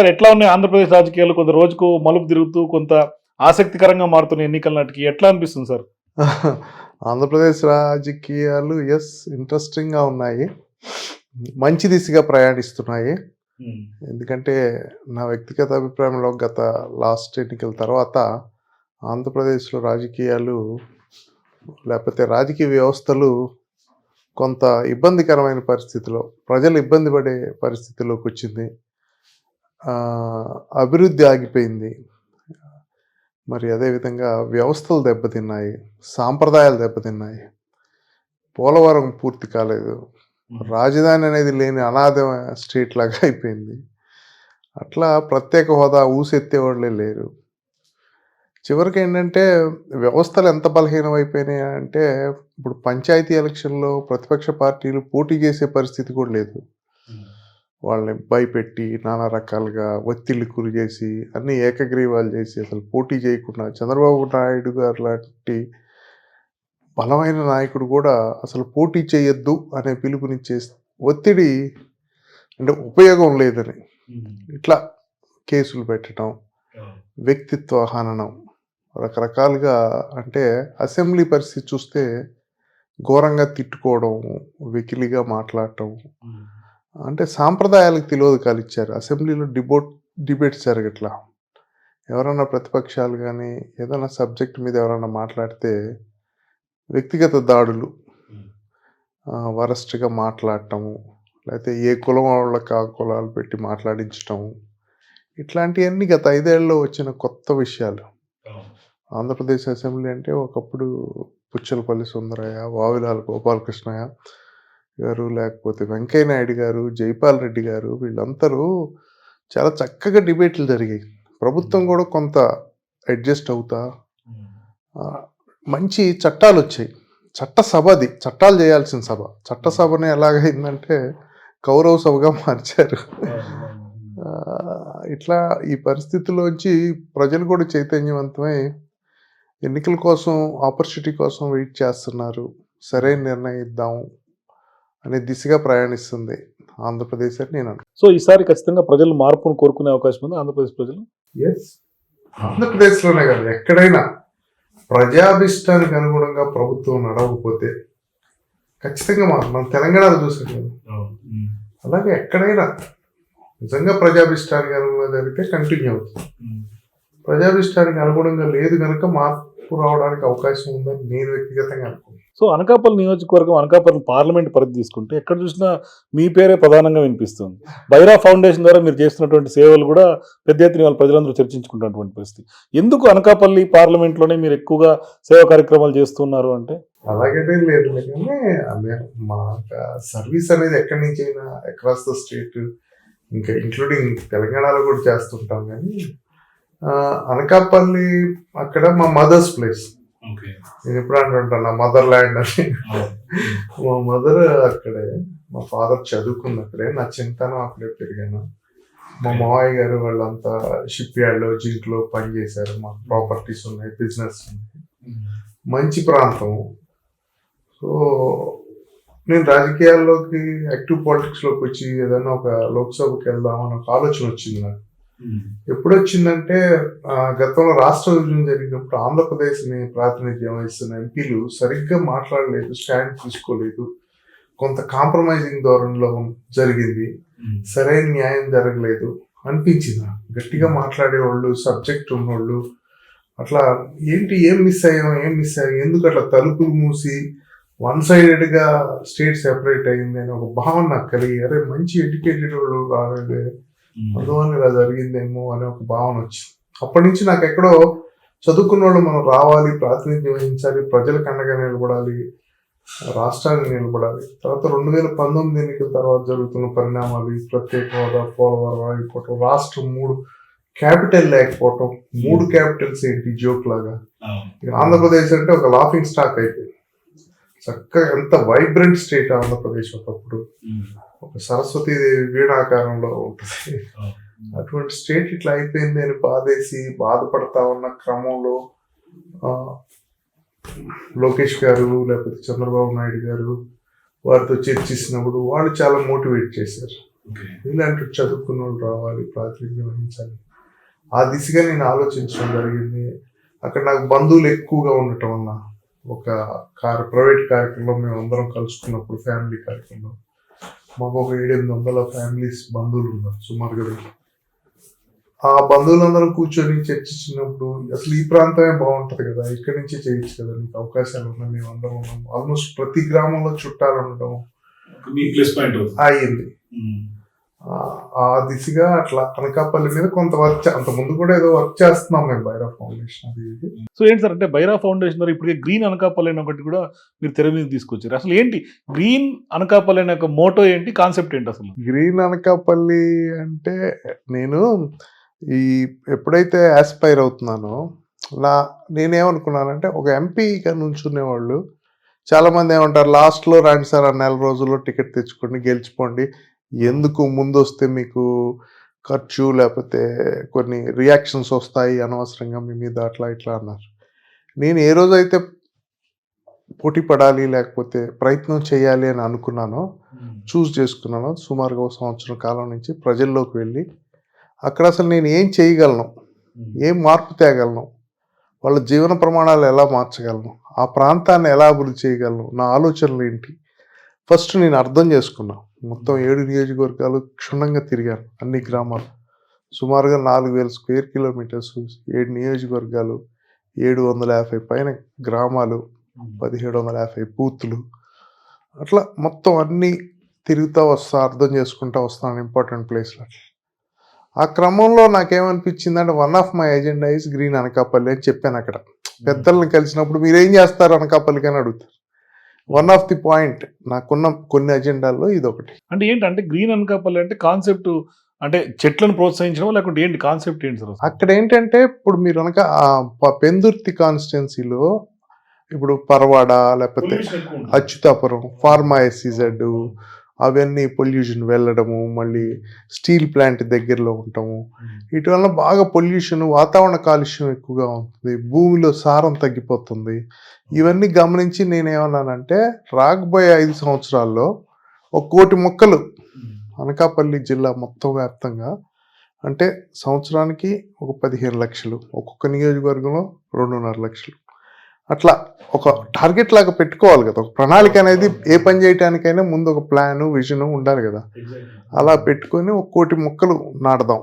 ఈసారి ఎట్లా ఉన్నాయి? ఆంధ్రప్రదేశ్ రాజకీయాలు కొంత రోజుకు మలుపు తిరుగుతూ కొంత ఆసక్తికరంగా మారుతున్న ఎన్నికల నాటికి. ఎట్లా అనిపిస్తుంది సార్? ఆంధ్రప్రదేశ్ రాజకీయాలు ఎస్ ఇంట్రెస్టింగ్గా ఉన్నాయి. మంచి దిశగా ప్రయాణిస్తున్నాయి. ఎందుకంటే నా వ్యక్తిగత అభిప్రాయంలో గత లాస్ట్ ఎన్నికల తర్వాత ఆంధ్రప్రదేశ్లో రాజకీయాలు లేకపోతే రాజకీయ వ్యవస్థలు కొంత ఇబ్బందికరమైన పరిస్థితిలో ప్రజలు ఇబ్బంది పడే పరిస్థితిలోకి వచ్చింది. అభివృద్ధి ఆగిపోయింది. మరి అదేవిధంగా వ్యవస్థలు దెబ్బతిన్నాయి సాంప్రదాయాలు దెబ్బతిన్నాయి. పోలవరం పూర్తి కాలేదు. రాజధాని అనేది లేని అనాథ స్టేట్ లాగా అయిపోయింది. అట్లా ప్రత్యేక హోదా ఊసెత్తేవాళ్ళే లేరు. చివరికి ఏంటంటే వ్యవస్థలు ఎంత బలహీనం అయిపోయినాయి అంటే ఇప్పుడు పంచాయతీ ఎలక్షన్లో ప్రతిపక్ష పార్టీలు పోటీ చేసే పరిస్థితి కూడా లేదు. వాళ్ళని భయపెట్టి నానా రకాలుగా ఒత్తిళ్ళు గురి చేసి అన్ని ఏకగ్రీవాలు చేసి అసలు పోటీ చేయకుండా చంద్రబాబు నాయుడు గారు లాంటి బలమైన నాయకుడు కూడా అసలు పోటీ చేయొద్దు అనే పిలుపునిచ్చే ఒత్తిడి అంటే ఉపయోగం లేదని. ఇట్లా కేసులు పెట్టడం వ్యక్తిత్వ హననం రకరకాలుగా అంటే అసెంబ్లీ పరిస్థితి చూస్తే ఘోరంగా తిట్టుకోవడం వెకిలిగా మాట్లాడటం అంటే సాంప్రదాయాలకు తిలోదకాలు ఇచ్చారు. అసెంబ్లీలో డిబోట్ డిబేట్స్ జరగట్లా ఎవరైనా ప్రతిపక్షాలు కానీ ఏదైనా సబ్జెక్ట్ మీద ఎవరైనా మాట్లాడితే వ్యక్తిగత దాడులు వరస్ట్గా మాట్లాడటము లేకపోతే ఏ కులం వాళ్ళకి ఆ కులాలు పెట్టి మాట్లాడించటం ఇట్లాంటివన్నీ గత ఐదేళ్ళలో వచ్చిన కొత్త విషయాలు. ఆంధ్రప్రదేశ్ అసెంబ్లీ అంటే ఒకప్పుడు పుచ్చలపల్లి సుందరయ్య వావిలాల గోపాలకృష్ణయ్య గారు లేకపోతే వెంకయ్య నాయుడు గారు జైపాల్ రెడ్డి గారు వీళ్ళందరూ చాలా చక్కగా డిబేట్లు జరిగాయి. ప్రభుత్వం కూడా కొంత అడ్జస్ట్ అవుతా మంచి చట్టాలు వచ్చాయి. చట్ట సభ అది చట్టాలు చేయాల్సిన సభ. చట్ట సభని ఎలాగైందంటే కౌరవ సభగా మార్చారు. ఇట్లా ఈ పరిస్థితిలోంచి ప్రజలు కూడా చైతన్యవంతమై ఎన్నికల కోసం ఆపర్చునిటీ కోసం వెయిట్ చేస్తున్నారు. సరైన నిర్ణయం ఇద్దాం. అనే దిశగా ప్రయాణిస్తుంది ఆంధ్రప్రదేశ్ అని నేను అనుకుంటున్నాను. సో ఈసారి ఖచ్చితంగా ప్రజలు మార్పును కోరుకునే అవకాశం ఉంది ఆంధ్రప్రదేశ్ ప్రజలు? ఎస్ ఆంధ్రప్రదేశ్లోనే కాదు ఎక్కడైనా ప్రజాభిష్టానికి అనుగుణంగా ప్రభుత్వం నడవకపోతే ఖచ్చితంగా మా మనం తెలంగాణలో చూసాం కదా. అలాగే ఎక్కడైనా నిజంగా ప్రజాభిష్టానికి అనుగుణంగా జరిగితే కంటిన్యూ అవుతుంది. ప్రజాభిష్టానికి అనుగుణంగా లేదు కనుక మార్పు రావడానికి అవకాశం ఉందని నేను వ్యక్తిగతంగా అనుకుంటున్నాను. సో అనకాపల్లి నియోజకవర్గం అనకాపల్లి పార్లమెంట్ పరిధి తీసుకుంటే ఎక్కడ చూసినా మీ పేరే ప్రధానంగా వినిపిస్తుంది. బైరా ఫౌండేషన్ ద్వారా మీరు చేస్తున్నటువంటి సేవలు కూడా పెద్ద ఎత్తున వాళ్ళ ప్రజలందరూ చర్చించుకుంటున్నటువంటి పరిస్థితి. ఎందుకు అనకాపల్లి పార్లమెంట్లోనే మీరు ఎక్కువగా సేవా కార్యక్రమాలు చేస్తున్నారు అంటే? అలాగైతే లేదు కానీ మా సర్వీస్ అనేది ఎక్కడి నుంచి అయినా అక్రాస్ ద స్టేట్ ఇంకా ఇంక్లూడింగ్ తెలంగాణలో కూడా చేస్తుంటాం కానీ అనకాపల్లి అక్కడ మా మదర్స్ ప్లేస్. నేను ఎప్పుడు అంటుంటాను నా మదర్ ల్యాండ్ అని. మా మదర్ అక్కడే మా ఫాదర్ చదువుకుంది అక్కడే. నా చింతనం అక్కడే పెరిగాను. మా మావయ్య గారు వాళ్ళంతా షిప్ యార్డ్లో జింక్లో పని చేశారు. మా ప్రాపర్టీస్ ఉన్నాయి బిజినెస్ ఉన్నాయి. మంచి ప్రాంతం. సో నేను రాజకీయాల్లోకి యాక్టివ్ పాలిటిక్స్లోకి వచ్చి ఏదైనా ఒక లోక్సభకి వెళ్దామని ఒక ఆలోచన వచ్చింది నాకు. ఎప్పుడు వచ్చిందంటే ఆ, గతంలో రాష్ట్ర విభజన జరిగినప్పుడు ఆంధ్రప్రదేశ్ని ప్రాతినిధ్యం వహిస్తున్న ఎంపీలు సరిగ్గా మాట్లాడలేదు స్టాండ్ తీసుకోలేదు. కొంత కాంప్రమైజింగ్ ధోరణిలో జరిగింది. సరైన న్యాయం జరగలేదు. అనిపించింది. గట్టిగా మాట్లాడేవాళ్ళు సబ్జెక్ట్ ఉన్నోళ్ళు. అట్లా ఏంటి ఏం మిస్ అయ్యాం ఏం మిస్ అయ్యాం? ఎందుకు అట్లా తలుపులు మూసి వన్ సైడెడ్గా స్టేట్ సెపరేట్ అయింది అని ఒక భావన నాకు కలిగి అరే మంచి ఎడ్యుకేటెడ్ వాళ్ళు రాలేదే అందువల్ల ఇలా జరిగిందేమో అనే ఒక భావన వచ్చింది. అప్పటి నుంచి నాకు ఎక్కడో చదువుకున్న వాళ్ళు మనం రావాలి ప్రాతినిధ్యం వహించాలి ప్రజలకు అండగా నిలబడాలి రాష్ట్రానికి నిలబడాలి. తర్వాత రెండు వేల పంతొమ్మిది ఎన్నికల తర్వాత జరుగుతున్న పరిణామాలు ప్రత్యేక హోదా పోలవరం అయిపోవటం రాష్ట్రం మూడు క్యాపిటల్ లేకపోవటం మూడు క్యాపిటల్స్ ఏంటి జోక్ లాగా? ఆంధ్రప్రదేశ్ అంటే ఒక లాఫింగ్ స్టాక్ అయిపోయింది. చక్కగా ఎంత వైబ్రెంట్ స్టేట్ ఆంధ్రప్రదేశ్ ఒకప్పుడు. ఒక సరస్వతీదేవి వీణాకారంలో ఉంటుంది. అటువంటి స్టేట్ ఇట్లా అయిపోయింది అని బాధేసి బాధపడతా ఉన్న క్రమంలో లోకేష్ గారు లేకపోతే చంద్రబాబు నాయుడు గారు వారితో చర్చిస్తున్నప్పుడు వాళ్ళు చాలా మోటివేట్ చేశారు. ఇలాంటి చదువుకున్న వాళ్ళు రావాలి ప్రాతినిధ్యం వహించాలి. ఆ దిశగా నేను ఆలోచించడం జరిగింది. అక్కడ నాకు బంధువులు ఎక్కువగా ఉండటం వల్ల ఒక కార్ ప్రైవేట్ కార్యక్రమంలో మేము అందరం కలుసుకున్నప్పుడు ఫ్యామిలీ కార్యక్రమంలో మాకు ఒక ఏడెనిమిది వందల ఫ్యామిలీస్ బంధువులు ఉన్నారు సుమారుగా. ఆ బంధువులందరం కూర్చొని చర్చించినప్పుడు అసలు ఈ ప్రాంతమే బాగుంటది కదా ఇక్కడి నుంచి చేయొచ్చు కదా నీకు అవకాశాలు ఉన్నాయి మేము అందరం ఉన్నాం. ఆల్మోస్ట్ ప్రతి గ్రామంలో చుట్టాలు ఉండడం పాయింట్ అయింది ఆ- దిశగా అట్లా అనకాపల్లి మీద కొంత వర్క్ అంత ముందు కూడా ఏదో వర్క్ చేస్తున్నాం మేము బైరా ఫౌండేషన్ అది ఇది. సో ఏంటి సార్ అంటే బైరా ఫౌండేషన్ ద్వారా ఇప్పటికే గ్రీన్ అనకాపల్లి అని ఒకటి కూడా మీరు తెర మీద తీసుకొచ్చారు. అసలు ఏంటి? గ్రీన్ అనకాపల్లి అనే ఒక మోటో ఏంటి? కాన్సెప్ట్ ఏంటి అసలు? గ్రీన్ అనకాపల్లి అంటే నేను ఈ ఎప్పుడైతే ఆస్పైర్ అవుతున్నానో నా నేనేమనుకున్నానంటే ఒక ఎంపీగా నుంచునే వాళ్ళు చాలా మంది ఏమంటారు లాస్ట్లో రండి సార్ ఆ నెల రోజుల్లో టికెట్ తెచ్చుకోండి గెలిచిపోండి ఎందుకు ముందు వస్తే మీకు ఖర్చు లేకపోతే కొన్ని రియాక్షన్స్ వస్తాయి అనవసరంగా మీ మీద అట్లా ఇట్లా అన్నారు. నేను ఏ రోజైతే పోటీ పడాలి లేకపోతే ప్రయత్నం చేయాలి అని అనుకున్నానో చూస్ చేసుకున్నాను సుమారుగా ఒక సంవత్సరం కాలం నుంచి ప్రజల్లోకి వెళ్ళి అక్కడ అసలు నేను ఏం చేయగలను? ఏం మార్పు తేగలను? వాళ్ళ జీవన ప్రమాణాలు ఎలా మార్చగలను? ఆ ప్రాంతాన్ని ఎలా అభివృద్ధి చేయగలను? నా ఆలోచనలు ఏంటి? ఫస్ట్ నేను అర్థం చేసుకున్నా. మొత్తం ఏడు నియోజకవర్గాలు క్షుణ్ణంగా తిరిగాను అన్ని గ్రామాలు. సుమారుగా నాలుగు వేల స్క్వేర్ కిలోమీటర్స్ ఏడు నియోజకవర్గాలు ఏడు వందల యాభై పైన గ్రామాలు పదిహేడు వందల యాభై బూతులు. అట్లా మొత్తం అన్నీ తిరుగుతూ వస్తా అర్థం చేసుకుంటూ వస్తాను ఇంపార్టెంట్ ప్లేస్లో. ఆ క్రమంలో నాకేమనిపించిందంటే one of my agenda is green Anakapalli అని చెప్పాను అక్కడ. పెద్దల్ని కలిసినప్పుడు మీరు ఏం చేస్తారు అనకాపల్లికి అని అడుగుతారు. వన్ ఆఫ్ ది పాయింట్ నాకున్న కొన్ని అజెండాల్లో ఇది ఒకటి అంటే ఏంటి? అంటే గ్రీన్ అనకాపల్లి అంటే కాన్సెప్ట్ అంటే చెట్లను ప్రోత్సహించడం లేకుంటే ఏంటి? కాన్సెప్ట్ ఏంటి సార్? అక్కడ ఏంటంటే ఇప్పుడు మీరు ప- పెందుర్తి కాన్స్టిట్యున్సీలో ఇప్పుడు పరవాడ లేకపోతే అచ్యుతాపురం ఫార్మా ఎస్సీజెడ్ అవన్నీ పొల్యూషన్ వెళ్ళడము మళ్ళీ స్టీల్ ప్లాంట్ దగ్గరలో ఉండటము. వల్ల బాగా పొల్యూషన్ వాతావరణ కాలుష్యం ఎక్కువగా ఉంటుంది. భూమిలో సారం తగ్గిపోతుంది. ఇవన్నీ గమనించి నేనేమన్నానంటే రాకపోయే ఐదు సంవత్సరాల్లో ఒక కోటి మొక్కలు అనకాపల్లి జిల్లా మొత్తం వ్యాప్తంగా అంటే సంవత్సరానికి ఒక పదిహేను లక్షలు. ఒక్కొక్క నియోజకవర్గంలో రెండున్నర లక్షలు. అట్లా ఒక టార్గెట్ లాగా పెట్టుకోవాలి కదా. ఒక ప్రణాళిక అనేది ఏ పని చేయటానికైనా ముందు ఒక ప్లాన్ విజన్ ఉండాలి కదా. అలా పెట్టుకొని ఒక కోటి మొక్కలు నాటదాం.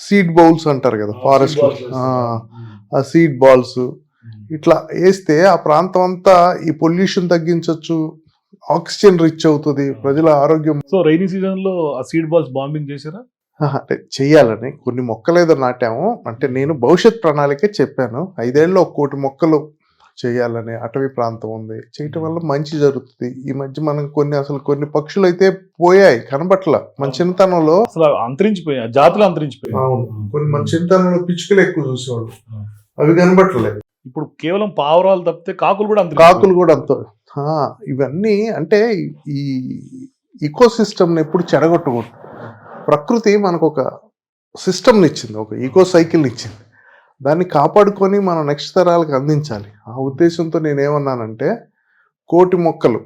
సీడ్ బౌల్స్ అంటారు కదా ఫారెస్ట్ ఆ సీడ్ బాల్స్. ఇట్లా వేస్తే ఆ ప్రాంతం అంతా ఈ పొల్యూషన్ తగ్గించవచ్చు ఆక్సిజన్ రిచ్ అవుతుంది ప్రజల ఆరోగ్యం సో రైనీ సీజన్లో ఆ సీడ్ బాల్స్ బాంబింగ్ చేశారా? ఆహా, అంటే చెయ్యాలని. కొన్ని మొక్కలు ఏదో నాటాము. అంటే నేను భవిష్యత్ ప్రణాళిక చెప్పాను. ఐదేళ్ళు ఒక కోటి మొక్కలు చేయాలని అటవీ ప్రాంతం ఉంది. చేయటం వల్ల మంచి జరుగుతుంది. ఈ మధ్య మనం కొన్ని అసలు కొన్ని పక్షులు అయితే పోయాయి కనబట్ల. మన చిన్నతనంలో అసలు అంతరించిపోయాయి. జాతులు అంతరించిపోయాయి. అవును. కొన్ని మన చిన్నతనంలో పిచ్చుకలు ఎక్కువ చూసేవాళ్ళు. అవి కనబట్టలేదు ఇప్పుడు కేవలం పావురాలు తప్పితే కాకులు కూడా. కాకులు కూడా అంత ఇవన్నీ అంటే ఈ ఈకో సిస్టమ్ని ఎప్పుడు చెడగొట్టకూడదు. ప్రకృతి మనకు ఒక సిస్టమ్ని ఇచ్చింది ఒక ఈకో సైకిల్ని ఇచ్చింది దాన్ని కాపాడుకొని మనం నెక్స్ట్ తరాలకు అందించాలి. ఆ ఉద్దేశంతో నేనేమన్నానంటే కోటి మొక్కలు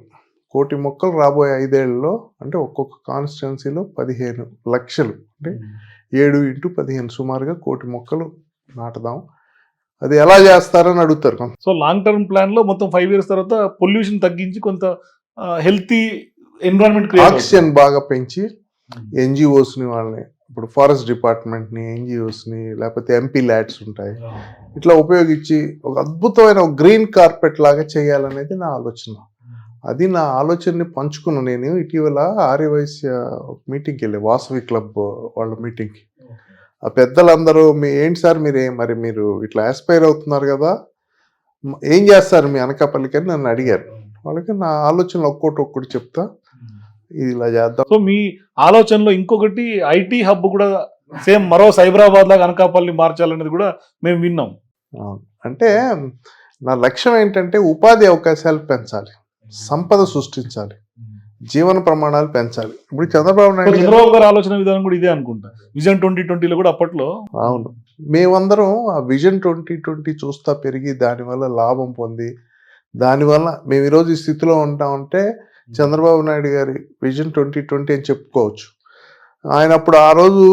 కోటి మొక్కలు రాబోయే ఐదేళ్ళలో అంటే ఒక్కొక్క కాన్స్టిట్యున్సీలో పదిహేను లక్షలు అంటే ఏడు ఇంటూ పదిహేను సుమారుగా కోటి మొక్కలు నాటుదాం. అది ఎలా చేస్తారని అడుగుతారు సో లాంగ్ టర్మ్ ప్లాన్లో మొత్తం ఫైవ్ ఇయర్స్ తర్వాత పొల్యూషన్ తగ్గించి కొంత హెల్తీ ఎన్విరాన్మెంట్ ఆక్సిజన్ బాగా పెంచి ఎన్జిఓస్ని వాళ్ళని ఇప్పుడు ఫారెస్ట్ డిపార్ట్మెంట్ని ఎన్జిఓస్ని లేకపోతే ఎంపీ ల్యాడ్స్ ఉంటాయి. ఇట్లా ఉపయోగించి ఒక అద్భుతమైన గ్రీన్ కార్పెట్ లాగా చేయాలనేది నా ఆలోచన. అది నా ఆలోచనని పంచుకున్నాను నేను ఇటీవల ఆర్యవైశ్య మీటింగ్కి వెళ్ళి వాసవి క్లబ్ వాళ్ళ మీటింగ్కి. ఆ పెద్దలందరూ మీ ఏంటి సార్ మీరు మరి మీరు ఇట్లా ఆస్పైర్ అవుతున్నారు కదా? ఏం చేస్తారు మీ అనకాపల్లికి? అని నన్ను అడిగారు. వాళ్ళకి నా ఆలోచనలు ఒక్కోటి ఒక్కటి చెప్తా. ఇలా చేద్దాం. సో మీ ఆలోచనలో ఇంకొకటి ఐటీ హబ్ కూడా సేమ్ మరో సైబరాబాద్ లాగా అనకాపల్లి మార్చాలనేది కూడా మేము విన్నాం. అంటే నా లక్ష్యం ఏంటంటే ఉపాధి అవకాశాలు పెంచాలి. సంపద సృష్టించాలి. జీవన ప్రమాణాలు పెంచాలి. ఇప్పుడు చంద్రబాబు నాయుడు చంద్రబాబు గారి ఆలోచన విధానం కూడా ఇదే అనుకుంటా. విజన్ ట్వంటీ ట్వంటీలో కూడా అప్పట్లో అవును. మేమందరం ఆ విజన్ ట్వంటీ ట్వంటీ చూస్తా పెరిగి దానివల్ల లాభం పొంది దానివల్ల మేము ఈరోజు ఈ స్థితిలో ఉంటామంటే చంద్రబాబు నాయుడు గారి విజన్ ట్వంటీ ట్వంటీ అని చెప్పుకోవచ్చు. ఆయన అప్పుడు ఆ రోజు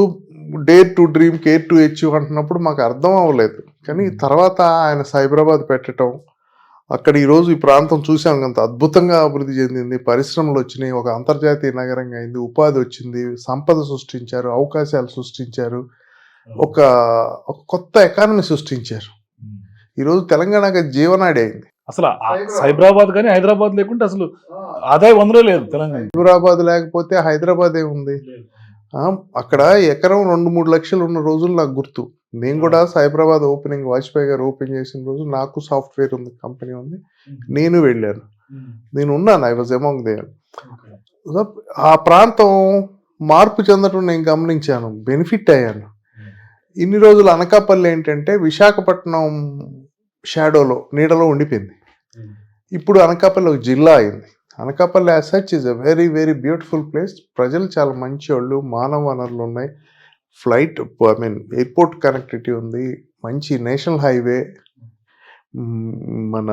dare to dream care to achieve అంటున్నప్పుడు మాకు అర్థం అవ్వలేదు. కానీ తర్వాత ఆయన సైబరాబాద్ పెట్టడం అక్కడ ఈరోజు ఈ ప్రాంతం చూసాం అంత అద్భుతంగా అభివృద్ధి చెందింది. పరిశ్రమలు వచ్చినాయి ఒక అంతర్జాతీయ నగరంగా అయింది ఉపాధి వచ్చింది సంపద సృష్టించారు అవకాశాలు సృష్టించారు ఒక ఒక కొత్త ఎకానమీ సృష్టించారు. ఈరోజు తెలంగాణకి జీవనాడి అయింది. అసలు సైబరాబాద్ కానీ హైదరాబాద్ లేకుంటే అసలు ఆదాయం వందలో లేదు తెలంగాణ. హైదరాబాద్ లేకపోతే హైదరాబాద్ ఏముంది అక్కడ ఎకరం రెండు మూడు లక్షలు ఉన్న రోజులు నాకు గుర్తు. నేను కూడా సైబరాబాద్ ఓపెనింగ్ వాజ్పేయి గారు ఓపెన్ చేసిన రోజు నాకు సాఫ్ట్వేర్ ఉంది కంపెనీ ఉంది. నేను వెళ్ళాను. నేను ఉన్నాను ఐ వాజ్ అమాంగ్ దే ఆ ప్రాంతం మార్పు చెందడం నేను గమనించాను బెనిఫిట్ అయ్యాను. ఇన్ని రోజులు అనకాపల్లి ఏంటంటే విశాఖపట్నం షాడోలో నీడలో ఉండిపోయింది. ఇప్పుడు అనకాపల్లి ఒక జిల్లా అయింది. Anakapalli as such a very very beautiful place ప్రజలు చాలా మంచి వాళ్ళు మానవ వనరులు ఉన్నాయి. Flight I mean airport connectivity ఉంది. మంచి నేషనల్ హైవే మన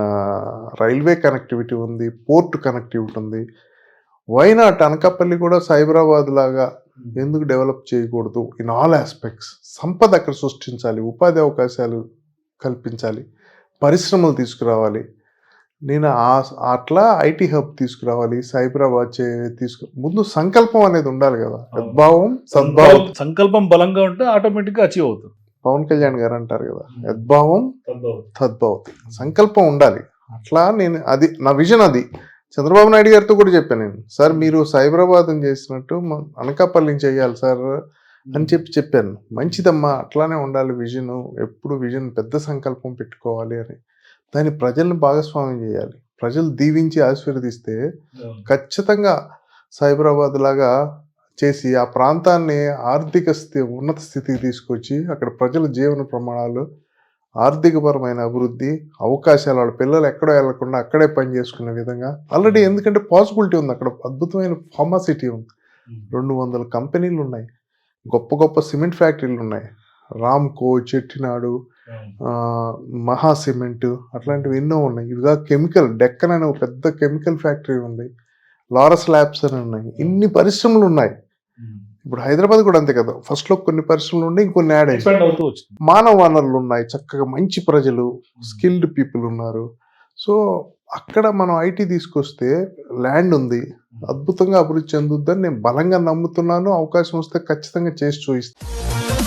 రైల్వే కనెక్టివిటీ ఉంది పోర్ట్ కనెక్టివిటీ ఉంది. వైనాట్ అనకాపల్లి కూడా సైబరాబాద్ లాగా ఎందుకు డెవలప్ చేయకూడదు? ఇన్ ఆల్ ఆస్పెక్ట్స్ సంపద అక్కడ సృష్టించాలి ఉపాధి అవకాశాలు కల్పించాలి పరిశ్రమలు తీసుకురావాలి. నేను అట్లా ఐటీ హబ్ తీసుకురావాలి సైబరాబాద్ చే తీసుకు ముందు సంకల్పం అనేది ఉండాలి కదా. యద్భావం సద్భావం. సంకల్పం బలంగా ఉంటే ఆటోమేటిక్గా అచీవ్ అవుతుంది పవన్ కళ్యాణ్ గారు అంటారు కదా యద్భావం తద్భవతి సంకల్పం ఉండాలి. అట్లా నేను అది నా విజన్ అది. చంద్రబాబు నాయుడు గారితో కూడా చెప్పాను నేను. సార్ మీరు సైబరాబాద్ చేసినట్టు మ- అనకాపల్లిని చేయాలి సార్ అని చెప్పి చెప్పాను. మంచిదమ్మా అట్లానే ఉండాలి విజన్. ఎప్పుడు విజన్ పెద్ద సంకల్పం పెట్టుకోవాలి అని. దాన్ని ప్రజల్ని భాగస్వామ్యం చేయాలి. ప్రజలు దీవించి ఆశీర్వదిస్తే ఖచ్చితంగా సైబరాబాద్ లాగా చేసి ఆ ప్రాంతాన్ని ఆర్థిక స్థితి ఉన్నత స్థితికి తీసుకొచ్చి అక్కడ ప్రజల జీవన ప్రమాణాలు ఆర్థికపరమైన అభివృద్ధి అవకాశాలు వాళ్ళ పిల్లలు ఎక్కడో వెళ్ళకుండా అక్కడే పని చేసుకునే విధంగా ఆల్రెడీ ఎందుకంటే పాసిబిలిటీ ఉంది. అక్కడ అద్భుతమైన ఫార్మాసిటీ ఉంది. రెండు వందల కంపెనీలు ఉన్నాయి. గొప్ప గొప్ప సిమెంట్ ఫ్యాక్టరీలు ఉన్నాయి. రామ్కో చెట్టినాడు ఆ, మహా సిమెంట్ అట్లాంటివి ఎన్నో ఉన్నాయి. ఇదిగా కెమికల్ డెక్కన్ అనే ఒక పెద్ద కెమికల్ ఫ్యాక్టరీ ఉంది. లారస్ ల్యాబ్స్ అని ఉన్నాయి. ఇన్ని పరిశ్రమలు ఉన్నాయి. ఇప్పుడు హైదరాబాద్ కూడా అంతే కదా. ఫస్ట్లో కొన్ని పరిశ్రమలు ఉండి ఇంకొన్ని యాడ్ అయ్యాయి మానవ వనరులు ఉన్నాయి. చక్కగా మంచి ప్రజలు స్కిల్డ్ పీపుల్ ఉన్నారు. సో అక్కడ మనం ఐటీ తీసుకొస్తే ల్యాండ్ ఉంది. అద్భుతంగా అభివృద్ధి చెందుద్దని నేను బలంగా నమ్ముతున్నాను. అవకాశం వస్తే ఖచ్చితంగా చేసి చూపిస్తాను